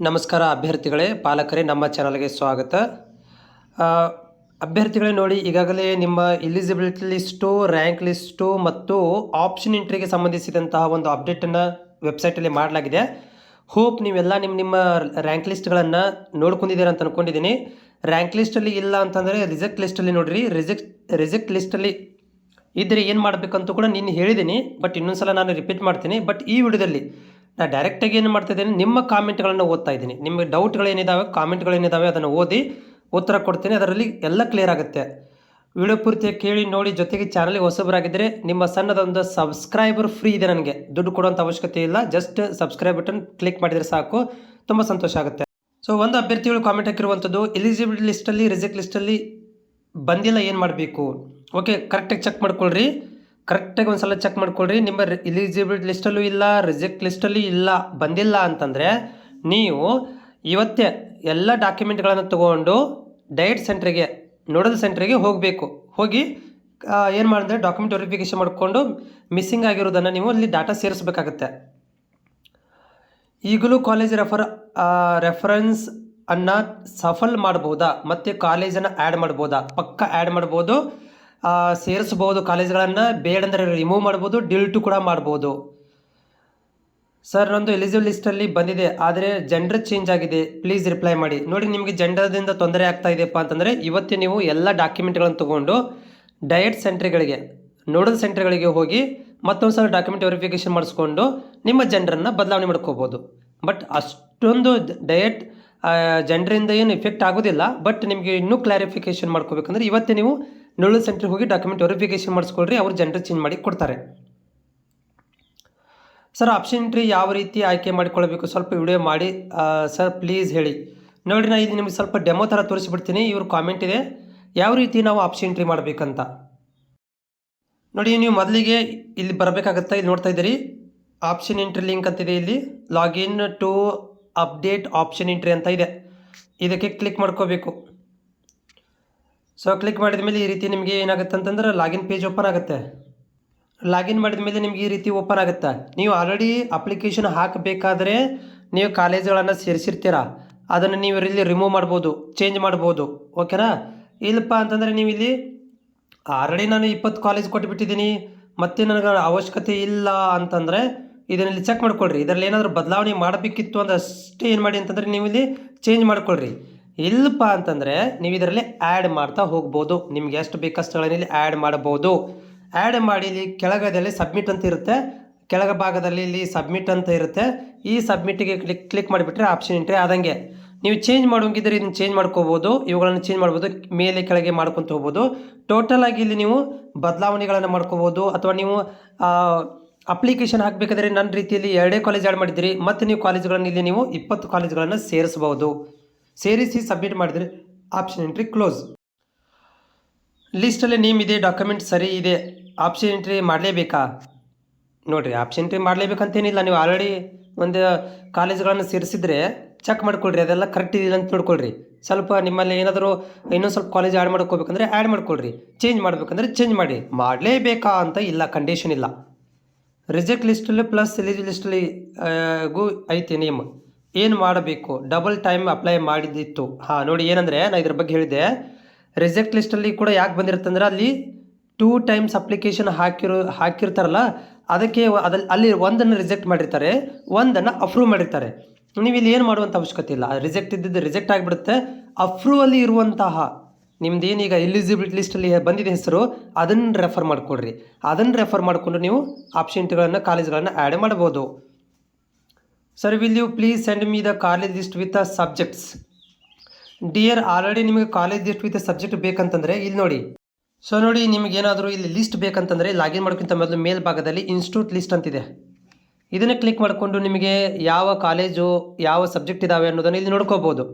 ನಮಸ್ಕಾರ ಅಭ್ಯರ್ಥಿಗಳೇ, ಪಾಲಕರೇ, ನಮ್ಮ ಚಾನಲ್ಗೆ ಸ್ವಾಗತ. ಅಭ್ಯರ್ಥಿಗಳೇ ನೋಡಿ, ಈಗಾಗಲೇ ನಿಮ್ಮ ಎಲಿಜಿಬಿಲಿಟಿ ಲಿಸ್ಟು ರ್ಯಾಂಕ್ ಲಿಸ್ಟು ಮತ್ತು ಆಪ್ಷನ್ ಎಂಟ್ರಿಗೆ ಸಂಬಂಧಿಸಿದಂತಹ ಒಂದು ಅಪ್ಡೇಟನ್ನು ವೆಬ್ಸೈಟಲ್ಲಿ ಮಾಡಲಾಗಿದೆ. ಹೋಪ್ ನೀವೆಲ್ಲ ನಿಮ್ಮ ನಿಮ್ಮ ರ್ಯಾಂಕ್ ಲಿಸ್ಟ್ಗಳನ್ನು ನೋಡ್ಕೊಂಡಿದ್ದೀರ ಅಂತ ಅಂದ್ಕೊಂಡಿದ್ದೀನಿ ರ್ಯಾಂಕ್ ಲಿಸ್ಟಲ್ಲಿ ಇಲ್ಲ ಅಂತಂದರೆ ರಿಜೆಕ್ಟ್ ಲಿಸ್ಟಲ್ಲಿ ನೋಡಿರಿ. ರಿಜೆಕ್ಟ್ ರಿಜೆಕ್ಟ್ ಲಿಸ್ಟಲ್ಲಿ ಇದ್ದರೆ ಏನು ಮಾಡಬೇಕಂತ ಕೂಡ ನೀನು ಹೇಳಿದ್ದೀನಿ ಬಟ್ ಇನ್ನೊಂದು ಸಲ ನಾನು ರಿಪೀಟ್ ಮಾಡ್ತೀನಿ. ಬಟ್ ಈ ವಿಡಿಯೋದಲ್ಲಿ ನಾನು ಡೈರೆಕ್ಟಾಗಿ ಏನು ಮಾಡ್ತಾ ಇದ್ದೀನಿ, ನಿಮ್ಮ ಕಾಮೆಂಟ್ಗಳನ್ನು ಓದ್ತಾ ಇದ್ದೀನಿ. ನಿಮಗೆ ಡೌಟ್ಗಳೇನಿದ್ದಾವೆ ಕಾಮೆಂಟ್ಗಳೇನಿದ್ದಾವೆ ಅದನ್ನು ಓದಿ ಉತ್ತರ ಕೊಡ್ತೀನಿ. ಅದರಲ್ಲಿ ಎಲ್ಲ ಕ್ಲಿಯರ್ ಆಗುತ್ತೆ. ವಿಡಿಯೋ ಪೂರ್ತಿ ಕೇಳಿ ನೋಡಿ, ಜೊತೆಗೆ ಚಾನಲ್ಗೆ ಹೊಸಬರಾಗಿದ್ದರೆ ನಿಮ್ಮ ಸಣ್ಣದೊಂದು ಸಬ್ಸ್ಕ್ರೈಬರ್ ಫ್ರೀ ಇದೆ ನನಗೆ. ದುಡ್ಡು ಕೊಡುವಂಥ ಅವಶ್ಯಕತೆ ಇಲ್ಲ. ಜಸ್ಟ್ ಸಬ್ಸ್ಕ್ರೈಬ್ ಬಟನ್ ಕ್ಲಿಕ್ ಮಾಡಿದರೆ ಸಾಕು. ತುಂಬ ಸಂತೋಷ ಆಗುತ್ತೆ. ಸೊ ಒಂದು ಅಭ್ಯರ್ಥಿಗಳು ಕಾಮೆಂಟ್ ಹಾಕಿರುವಂಥದ್ದು ಎಲಿಜಿಬಿಲ್ ಲಿಸ್ಟಲ್ಲಿ ರಿಜೆಕ್ಟ್ ಲಿಸ್ಟಲ್ಲಿ ಬಂದಿಲ್ಲ, ಏನು ಮಾಡಬೇಕು? ಓಕೆ ಕರೆಕ್ಟಾಗಿ ಚೆಕ್ ಮಾಡ್ಕೊಳ್ರಿ. ಕರೆಕ್ಟಾಗಿ ಒಂದು ಸಲ ಚೆಕ್ ಮಾಡ್ಕೊಳ್ರಿ. ನಿಮ್ಮ ಎಲಿಜಿಬಿಲಿಟಿ ಲಿಸ್ಟಲ್ಲೂ ಇಲ್ಲ ರಿಜೆಕ್ಟ್ ಲಿಸ್ಟಲ್ಲೂ ಇಲ್ಲ, ಬಂದಿಲ್ಲ ಅಂತಂದರೆ ನೀವು ಇವತ್ತೇ ಎಲ್ಲ ಡಾಕ್ಯುಮೆಂಟ್ಗಳನ್ನು ತಗೊಂಡು ಡಯಟ್ ಸೆಂಟ್ರಿಗೆ ನೋಡಲ್ ಸೆಂಟ್ರಿಗೆ ಹೋಗಬೇಕು. ಹೋಗಿ ಏನು ಮಾಡಿದ್ರೆ ಡಾಕ್ಯುಮೆಂಟ್ ವೆರಿಫಿಕೇಷನ್ ಮಾಡಿಕೊಂಡು ಮಿಸ್ಸಿಂಗ್ ಆಗಿರೋದನ್ನು ನೀವು ಅಲ್ಲಿ ಡಾಟಾ ಸೇರಿಸ್ಬೇಕಾಗತ್ತೆ. ಈಗಲೂ ಕಾಲೇಜ್ ರೆಫರ್ ರೆಫರೆನ್ಸ್ ಅನ್ನು ಸಫಲ್ ಮಾಡ್ಬೋದಾ? ಮತ್ತು ಕಾಲೇಜನ್ನು ಆ್ಯಡ್ ಮಾಡ್ಬೋದಾ? ಪಕ್ಕ ಆ್ಯಡ್ ಮಾಡ್ಬೋದು? ಸೇರಿಸ್ಬೋದು ಕಾಲೇಜ್ಗಳನ್ನು. ಬೇಡಂದರೆ ರಿಮೂವ್ ಮಾಡ್ಬೋದು ಡಿಲ್ಟು ಕೂಡ ಮಾಡ್ಬೋದು. ಸರ್ ನಂದು ಎಲಿಜಿಬಲ್ ಲಿಸ್ಟಲ್ಲಿ ಬಂದಿದೆ. ಆದರೆ ಜೆಂಡರ್ ಚೇಂಜ್ ಆಗಿದೆ. ಪ್ಲೀಸ್ ರಿಪ್ಲೈ ಮಾಡಿ. ನೋಡಿ, ನಿಮಗೆ ಜೆಂಡರ್ದಿಂದ ತೊಂದರೆ ಆಗ್ತಾ ಇದೆಯಪ್ಪ ಅಂತಂದರೆ, ಇವತ್ತೇ ನೀವು ಎಲ್ಲ ಡಾಕ್ಯುಮೆಂಟ್ಗಳನ್ನು ತೊಗೊಂಡು ಡಯಟ್ ಸೆಂಟ್ರ್ಗಳಿಗೆ ನೋಡಲ್ ಸೆಂಟ್ರ್ಗಳಿಗೆ ಹೋಗಿ ಮತ್ತೊಂದು ಸಲ ಡಾಕ್ಯುಮೆಂಟ್ ವೆರಿಫಿಕೇಷನ್ ಮಾಡಿಸ್ಕೊಂಡು ನಿಮ್ಮ ಜೆಂಡರನ್ನು ಬದಲಾವಣೆ ಮಾಡ್ಕೋಬೋದು. ಬಟ್ ಅಷ್ಟೊಂದು ಡಯಟ್ ಜೆಂಡ್ರಿಂದ ಏನು ಎಫೆಕ್ಟ್ ಆಗೋದಿಲ್ಲ ಬಟ್ ನಿಮಗೆ ಇನ್ನೂ ಕ್ಲಾರಿಫಿಕೇಷನ್ ಮಾಡ್ಕೋಬೇಕಂದ್ರೆ ಇವತ್ತೇ ನೀವು ನೋಡಲ್ ಸೆಂಟ್ರಿಗೆ ಹೋಗಿ ಡಾಕ್ಯುಮೆಂಟ್ ವೆರಿಫಿಕೇಶನ್ ಮಾಡಿಸ್ಕೊಳ್ರಿ, ಅವ್ರು ಜನರ ಚೇಂಜ್ ಮಾಡಿ ಕೊಡ್ತಾರೆ. ಸರ್ ಆಪ್ಷನ್ ಎಂಟ್ರಿ ಯಾವ ರೀತಿ ಆಯ್ಕೆ ಮಾಡಿಕೊಳ್ಬೇಕು ಸ್ವಲ್ಪ ವಿಡಿಯೋ ಮಾಡಿ. ಸರ್ ಪ್ಲೀಸ್ ಹೇಳಿ. ನೋಡಿ ನಾನು ಇದು ನಿಮಗೆ ಸ್ವಲ್ಪ ಡೆಮೋ ಥರ ತೋರಿಸ್ಬಿಡ್ತೀನಿ, ಇವ್ರ ಕಾಮೆಂಟ್ ಇದೆ. ಯಾವ ರೀತಿ ನಾವು ಆಪ್ಷನ್ ಎಂಟ್ರಿ ಮಾಡಬೇಕಂತ? ನೋಡಿ, ನೀವು ಮೊದಲಿಗೆ ಇಲ್ಲಿ ಬರಬೇಕಾಗತ್ತಾ, ಇಲ್ಲಿ ನೋಡ್ತಾ ಇದ್ದೀರಿ. ಆಪ್ಷನ್ ಎಂಟ್ರಿ ಲಿಂಕ್ ಅಂತಿದೆ ಇಲ್ಲಿ. Login to update option entry ಅಂತ ಇದೆ. ಇದಕ್ಕೆ ಕ್ಲಿಕ್ ಮಾಡ್ಕೋಬೇಕು. ಸೊ ಕ್ಲಿಕ್ ಮಾಡಿದ ಮೇಲೆ ಈ ರೀತಿ ನಿಮಗೆ ಏನಾಗುತ್ತೆ ಅಂತಂದ್ರೆ ಲಾಗಿನ್ ಪೇಜ್ ಓಪನ್ ಆಗುತ್ತೆ. ಲಾಗಿನ್ ಮಾಡಿದ ಮೇಲೆ ನಿಮಗೆ ಈ ರೀತಿ ಓಪನ್ ಆಗುತ್ತೆ. ನೀವು ಆಲ್ರೆಡಿ ಅಪ್ಲಿಕೇಶನ್ ಹಾಕಬೇಕಾದ್ರೆ ನೀವು ಕಾಲೇಜುಗಳನ್ನು ಸೇರಿಸಿರ್ತೀರ. ಅದನ್ನು ನೀವು ಇಲ್ಲಿ ರಿಮೂವ್ ಮಾಡ್ಬೋದು ಚೇಂಜ್ ಮಾಡ್ಬೋದು. ಓಕೆನಾ ಇಲ್ಲಪ್ಪ ಅಂತಂದರೆ ನೀವು ಇಲ್ಲಿ ಆಲ್ರೆಡಿ ನಾನು ಇಪ್ಪತ್ತು ಕಾಲೇಜ್ ಕೊಟ್ಟುಬಿಟ್ಟಿದ್ದೀನಿ ಮತ್ತೆ ನನಗೆ ಅವಶ್ಯಕತೆ ಇಲ್ಲ ಅಂತಂದರೆ ಇದನ್ನಲ್ಲಿ ಚೆಕ್ ಮಾಡ್ಕೊಳ್ರಿ. ಇದರಲ್ಲಿ ಏನಾದರೂ ಬದಲಾವಣೆ ಮಾಡಬೇಕಿತ್ತು ಅಂದ್ರೆ ಅಷ್ಟೇ ಏನು ಮಾಡಿ ಅಂತಂದರೆ ನೀವು ಇಲ್ಲಿ ಚೇಂಜ್ ಮಾಡ್ಕೊಳ್ರಿ. ಇಲ್ಲಪ್ಪ ಅಂತಂದರೆ ನೀವು ಇದರಲ್ಲಿ ಆ್ಯಡ್ ಮಾಡ್ತಾ ಹೋಗ್ಬೋದು. ನಿಮ್ಗೆ ಎಷ್ಟು ಬೇಕಷ್ಟುಗಳನ್ನು ಇಲ್ಲಿ ಆ್ಯಡ್ ಮಾಡ್ಬೋದು ಆ್ಯಡ್ ಮಾಡಿ ಇಲ್ಲಿ ಕೆಳಗದಲ್ಲಿ ಸಬ್ಮಿಟ್ ಅಂತ ಇರುತ್ತೆ. ಕೆಳಗ ಭಾಗದಲ್ಲಿ ಇಲ್ಲಿ ಸಬ್ಮಿಟ್ ಅಂತ ಇರುತ್ತೆ. ಈ ಸಬ್ಮಿಟಿಗೆ ಕ್ಲಿಕ್ ಕ್ಲಿಕ್ ಮಾಡಿಬಿಟ್ರೆ ಆಪ್ಷನ್ ಎಂಟ್ರಿ ಆದಂಗೆ. ನೀವು ಚೇಂಜ್ ಮಾಡೋಂಗಿದ್ರೆ ಇದನ್ನು ಚೇಂಜ್ ಮಾಡ್ಕೋಬೋದು. ಇವುಗಳನ್ನು ಚೇಂಜ್ ಮಾಡ್ಬೋದು. ಮೇಲೆ ಕೆಳಗೆ ಮಾಡ್ಕೊತ ಹೋಗ್ಬೋದು. ಆಗಿ ಇಲ್ಲಿ ನೀವು ಬದಲಾವಣೆಗಳನ್ನು ಮಾಡ್ಕೋಬೋದು. ಅಥವಾ ನೀವು ಅಪ್ಲಿಕೇಶನ್ ಹಾಕಬೇಕಾದ್ರೆ ನನ್ನ ರೀತಿಯಲ್ಲಿ ಎರಡೇ ಕಾಲೇಜ್ ಆ್ಯಡ್ ಮಾಡಿದ್ದೀರಿ. ಮತ್ತು ನೀವು ಕಾಲೇಜ್ಗಳನ್ನು ಇಲ್ಲಿ ನೀವು ಇಪ್ಪತ್ತು ಕಾಲೇಜ್ಗಳನ್ನು ಸೇರಿಸಬಹುದು ಸೇರಿಸಿ ಸಬ್ಮಿಟ್ ಮಾಡಿದ್ರೆ ಆಪ್ಷನ್ ಎಂಟ್ರಿ ಕ್ಲೋಸ್ ಲಿಸ್ಟಲ್ಲಿ ನೇಮ್ ಇದೆ ಡಾಕ್ಯುಮೆಂಟ್ ಸರಿ ಇದೆ. ಆಪ್ಷನ್ ಎಂಟ್ರಿ ಮಾಡಲೇಬೇಕಾ? ನೋಡಿರಿ ಆಪ್ಷನ್ ಎಂಟ್ರಿ ಮಾಡಲೇಬೇಕಂತೇನಿಲ್ಲ. ನೀವು ಆಲ್ರೆಡಿ ಒಂದು ಕಾಲೇಜ್ಗಳನ್ನು ಸೇರಿಸಿದ್ರೆ ಚೆಕ್ ಮಾಡ್ಕೊಳ್ರಿ. ಅದೆಲ್ಲ ಕರೆಕ್ಟ್ ಇದೆಯಲ್ಲ ಅಂತ ನೋಡ್ಕೊಳ್ರಿ ಸ್ವಲ್ಪ ನಿಮ್ಮಲ್ಲಿ ಏನಾದರೂ ಇನ್ನೊಂದು ಸ್ವಲ್ಪ ಕಾಲೇಜ್ ಆ್ಯಡ್ ಮಾಡ್ಕೋಬೇಕಂದ್ರೆ ಆ್ಯಡ್ ಮಾಡ್ಕೊಳ್ರಿ. ಚೇಂಜ್ ಮಾಡಬೇಕಂದ್ರೆ ಚೇಂಜ್ ಮಾಡಿ. ಮಾಡಲೇಬೇಕಾ ಅಂತ ಇಲ್ಲ ಕಂಡೀಷನ್ ಇಲ್ಲ. ರಿಜೆಕ್ಟ್ ಲಿಸ್ಟಲ್ಲಿ ಪ್ಲಸ್ ಎಲಿಜಿ ಲಿಸ್ಟಲ್ಲಿ ಗು ಐತಿ ನೇಮ್. ಏನು ಮಾಡಬೇಕು? ಡಬಲ್ ಟೈಮ್ ಅಪ್ಲೈ ಮಾಡಿದ್ದಿತ್ತು ಹಾಂ, ನೋಡಿ, ಏನಂದರೆ ನಾನು ಇದ್ರ ಬಗ್ಗೆ ಹೇಳಿದೆ ರಿಜೆಕ್ಟ್ ಲಿಸ್ಟಲ್ಲಿ ಕೂಡ ಯಾಕೆ ಬಂದಿರುತ್ತಂದ್ರೆ ಅಲ್ಲಿ ಟೂ ಟೈಮ್ಸ್ ಅಪ್ಲಿಕೇಶನ್ ಹಾಕಿರೋ, ಹಾಕಿರ್ತಾರಲ್ಲ, ಅದಕ್ಕೆ ಅದಲ್ಲಿ ಅಲ್ಲಿ ಒಂದನ್ನು ರಿಜೆಕ್ಟ್ ಮಾಡಿರ್ತಾರೆ, ಒಂದನ್ನು ಅಪ್ರೂವ್ ಮಾಡಿರ್ತಾರೆ. ನೀವು ಇಲ್ಲಿ ಏನು ಮಾಡುವಂಥ ಅವಶ್ಯಕತೆ ಇಲ್ಲ. ರಿಜೆಕ್ಟ್ ಇದ್ದಿದ್ದು ರಿಜೆಕ್ಟ್ ಆಗಿಬಿಡುತ್ತೆ. ಅಪ್ರೂವಲ್ಲಿ ಇರುವಂತಹ ನಿಮ್ದು ಏನೀಗ ಎಲಿಜಿಬಿಲಿಟಿ ಲಿಸ್ಟಲ್ಲಿ ಬಂದಿದೆ ಹೆಸರು, ಅದನ್ನು ರೆಫರ್ ಮಾಡಿಕೊಡ್ರಿ. ಅದನ್ನು ರೆಫರ್ ಮಾಡಿಕೊಂಡು ನೀವು ಆಪ್ಷನ್ಗಳನ್ನು ಕಾಲೇಜ್ಗಳನ್ನು ಆ್ಯಡ್ ಮಾಡ್ಬೋದು. Sir will you please send me the college list with subjects dear already ನಿಮಗೆ ಕಾಲೇಜ್ ಲಿಸ್ಟ್ ವಿತ್ ಸಬ್ಜೆಕ್ಟ್ ಬೇಕಂತಂದರೆ, ಇಲ್ಲಿ ನೋಡಿ. ಸೊ ನೋಡಿ ನಿಮಗೆ ಏನಾದರೂ ಇಲ್ಲಿ ಲಿಸ್ಟ್ ಬೇಕಂತಂದರೆ ಲಾಗಿನ್ ಮಾಡೋಕ್ಕಿಂತ ಮೊದಲು ಮೇಲ್ಭಾಗದಲ್ಲಿ ಇನ್ಸ್ಟಿಟ್ಯೂಟ್ ಲಿಸ್ಟ್ ಅಂತಿದೆ. ಇದನ್ನು ಕ್ಲಿಕ್ ಮಾಡಿಕೊಂಡು ನಿಮಗೆ ಯಾವ ಕಾಲೇಜು ಯಾವ ಸಬ್ಜೆಕ್ಟ್ ಇದ್ದಾವೆ ಅನ್ನೋದನ್ನು ಇಲ್ಲಿ ನೋಡ್ಕೋಬೋದು.